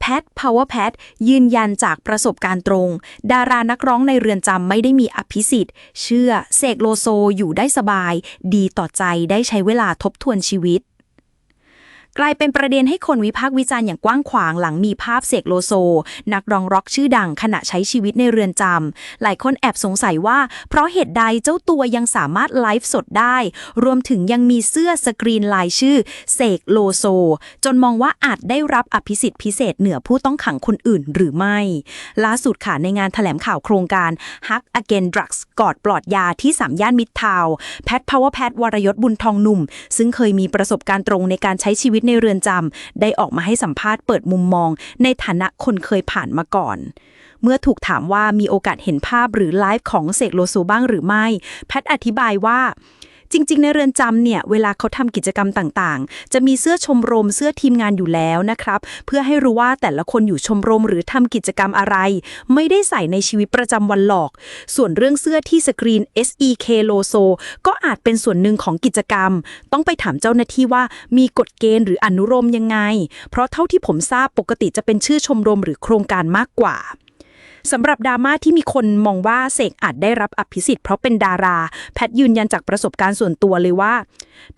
แพทพาวเวอร์แพทยืนยันจากประสบการณ์ตรง ดารานักร้องในเรือนจำไม่ได้มีอภิสิทธิ์ เชื่อเสกโลโซอยู่ได้สบาย ดีต่อใจได้ใช้เวลาทบทวนชีวิต กลายเป็นประเด็นให้คนวิพากษ์วิจารณ์อย่างกว้างขวางหลังมีภาพเสกโลโซ นักร้องร็อกชื่อดังขณะใช้ชีวิตในเรือนจำหลายคนแอบสงสัยว่า เพราะเหตุใดเจ้าตัวยังสามารถไลฟ์สดได้ รวมถึงยังมีเสื้อสกรีนลายชื่อเสกโลโซ จนมองว่าอาจได้รับอภิสิทธิ์พิเศษเหนือผู้ต้องขังคนอื่นหรือไม่ ล่าสุดค่ะในงานแถลงข่าวโครงการ Hug Again Drugs กอดปลอดยาที่สามย่านมิตรทาวแพทพาวเวอร์แพทวรยศบุญทองหนุ่ม ซึ่งเคยมีประสบการณ์ตรงในการใช้ชีวิตในเรือนจำได้ออกมาให้สัมภาษณ์เปิดมุมมอง ในฐานะคนเคยผ่านมาก่อน เมื่อถูกถามว่ามีโอกาสเห็นภาพหรือไลฟ์ของเสกโลโซบ้างหรือไม่ แพทอธิบายว่า จริง ๆ ในเรือนจำเนี่ยเวลาเขาทำกิจกรรมต่างๆ จะมีเสื้อชมรมเสื้อทีมงานอยู่แล้วนะครับ เพื่อให้รู้ว่าแต่ละคนอยู่ชมรมหรือทำกิจกรรมอะไร ไม่ได้ใส่ในชีวิตประจำวันหรอก ส่วนเรื่องเสื้อที่สกรีน SEK Loso ก็อาจเป็นส่วนหนึ่งของกิจกรรม ต้องไปถามเจ้าหน้าที่ว่ามีกฎเกณฑ์หรืออนุโลมยังไง เพราะเท่าที่ผมทราบปกติจะเป็นชื่อชมรมหรือโครงการมากกว่า สำหรับดราม่าที่มีคนมองว่าเสกอาจได้รับอภิสิทธิ์เพราะเป็นดารา แพทย์ยืนยันจากประสบการณ์ส่วนตัวเลยว่า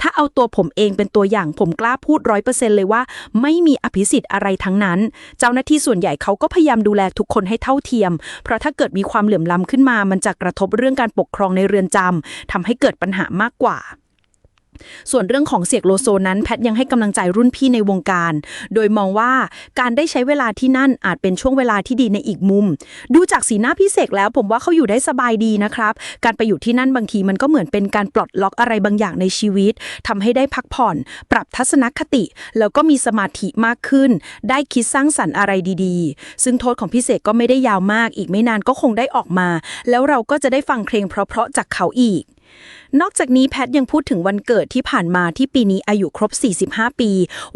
ถ้าเอาตัวผมเองเป็นตัวอย่างผมกล้าพูดร้อยเปอร์เซ็นต์เลยว่า ไม่มีอภิสิทธิ์อะไรทั้งนั้น เจ้าหน้าที่ส่วนใหญ่เขาก็พยายามดูแลทุกคนให้เท่าเทียม เพราะถ้าเกิดมีความเหลื่อมล้ำขึ้นมา มันจะกระทบเรื่องการปกครองในเรือนจำทำให้เกิดปัญหามากกว่า ส่วนเรื่องของเสียกโลโซนั้นแพทย์ยังให้กำลังใจรุ่นพี่ในวงการ โดยมองว่าการได้ใช้เวลาที่นั่นอาจเป็นช่วงเวลาที่ดีในอีกมุม ดูจากสีหน้าพี่เสกแล้ว ผมว่าเขาอยู่ได้สบายดีนะครับ การไปอยู่ที่นั่นบางทีมันก็เหมือนเป็นการปลดล็อกอะไรบางอย่างในชีวิตทำให้ได้พักผ่อน ปรับทัศนคติ แล้วก็มีสมาธิมากขึ้น ได้คิดสร้างสรรค์อะไรดีๆ ซึ่งโทษของพี่เสกก็ไม่ได้ยาวมาก อีกไม่นานก็คงได้ออกมา แล้วเราก็จะได้ฟังเพลงเพราะๆจากเขาอีก นอกจากนี้แพทยังพูดถึงวันเกิดที่ผ่านมาที่ปีนี้อายุครบ 45 ปี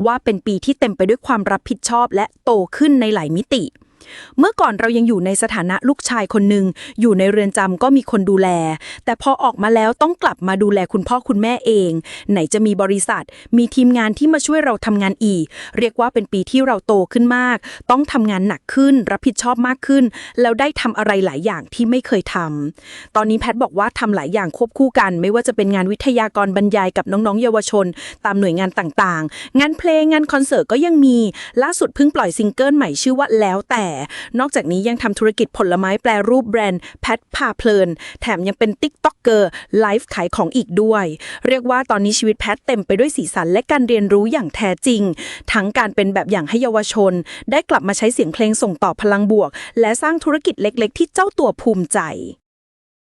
ว่าเป็นปีที่เต็มไปด้วยความรับผิดชอบและโตขึ้นในหลายมิติ เมื่อก่อนเรายังอยู่ในสถานะลูกชายคนหนึ่งอยู่ในเรือนจำก็มีคนดูแล แต่พอออกมาแล้วต้องกลับมาดูแลคุณพ่อคุณแม่เอง ไหนจะมีบริษัท มีทีมงานที่มาช่วยเราทำงานอีก เรียกว่าเป็นปีที่เราโตขึ้นมาก ต้องทำงานหนักขึ้น รับผิดชอบมากขึ้น แล้วได้ทำอะไรหลายอย่างที่ไม่เคยทำตอนนี้แพทบอกว่าทำหลายอย่างควบคู่กัน ไม่ว่าจะเป็นงานวิทยากรบรรยายกับน้องๆ เยาวชน ตามหน่วยงานต่างๆ งานเพลงงานคอนเสิร์ตก็ยังมีล่าสุดเพิ่งปล่อยซิงเกิลใหม่ชื่อว่าแล้วแต่นอกจากนี้ยังทำธุรกิจผลไม้แปรรูปแบรนด์แพทพาเพลิน แถมยังเป็นติ๊กต็อกเกอร์ไลฟ์ขายของอีกด้วย เรียกว่าตอนนี้ชีวิตแพทเต็มไปด้วยสีสันและการเรียนรู้อย่างแท้จริง ทั้งการเป็นแบบอย่างให้เยาวชน ได้กลับมาใช้เสียงเพลงส่งต่อพลังบวก และสร้างธุรกิจเล็ก ๆ ที่เจ้าตัวภูมิใจ